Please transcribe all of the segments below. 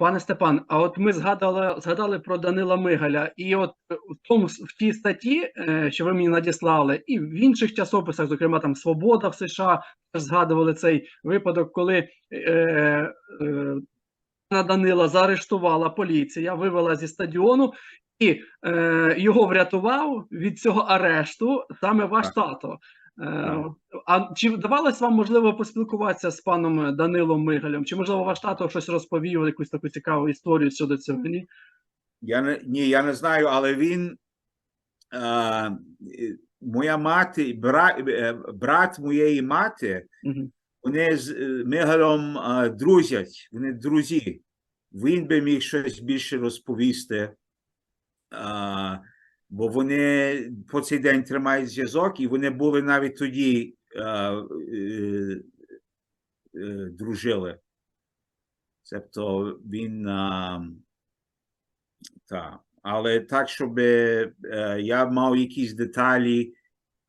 Пане Степан, а от ми згадали, згадали про Данила Мигаля, і от е, в тому в тій статті, е, що ви мені надіслали, і в інших часописах, зокрема там Свобода в США, згадували цей випадок, коли е, е, Данила заарештувала поліція, вивела зі стадіону, і е, його врятував від цього арешту саме ваш Так. тато. Е, а чи вдавалось вам можливо поспілкуватися з паном Данилом Мигалем? Чи можливо ваш тато щось розповів, якусь таку цікаву історію щодо цього? Ні? Я не ні, я не знаю, але він е, е, моя мати, брат, брат моєї мати, Мгм. вони з е, Мигалем е, друзять, вони друзі. Він би міг щось більше розповісти, е, бо вони по цей день тримають зв'язок, і вони були навіть тоді е, е, е, дружили. Тобто він. Е, так. Але так, щоб е, я мав якісь деталі.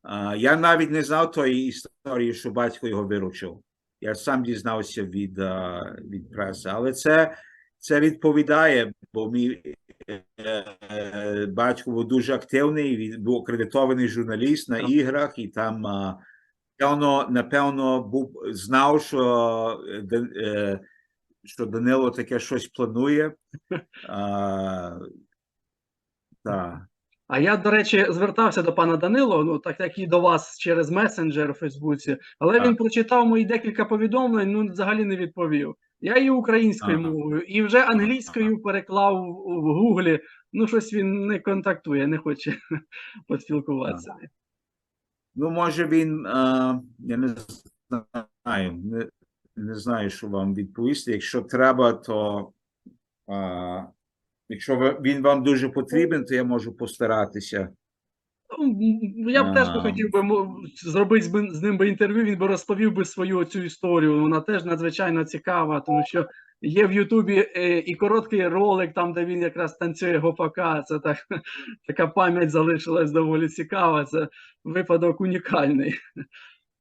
Е, я навіть не знав тої історії, що батько його виручив. Я сам дізнався від, е, від преси. Але це, це відповідає, бо мій батько був дуже активний, він був акредитований журналіст на іграх, і там, е, напевно, напевно, був, знав, що, е, е, що Данило таке щось планує. А, так. А я, до речі, звертався до пана Данило, ну так як і до вас через месенджер у Фейсбуці, але він прочитав мої декілька повідомлень, ну взагалі не відповів. Я і українською Ага. мовою, і вже англійською переклав в Гуглі. Ну, щось він не контактує, не хоче поспілкуватися. Ну, може, він, а, я не знаю, не, не знаю, що вам відповісти. Якщо треба, то а, якщо він вам дуже потрібен, то я можу постаратися. Ну, Я б теж би хотів би зробити з ним би інтерв'ю, він би розповів би свою цю історію. Вона теж надзвичайно цікава, тому що є в Ютубі е, і короткий ролик, там, де він якраз танцює гопака. Це так, така пам'ять залишилась доволі цікава. Це випадок унікальний.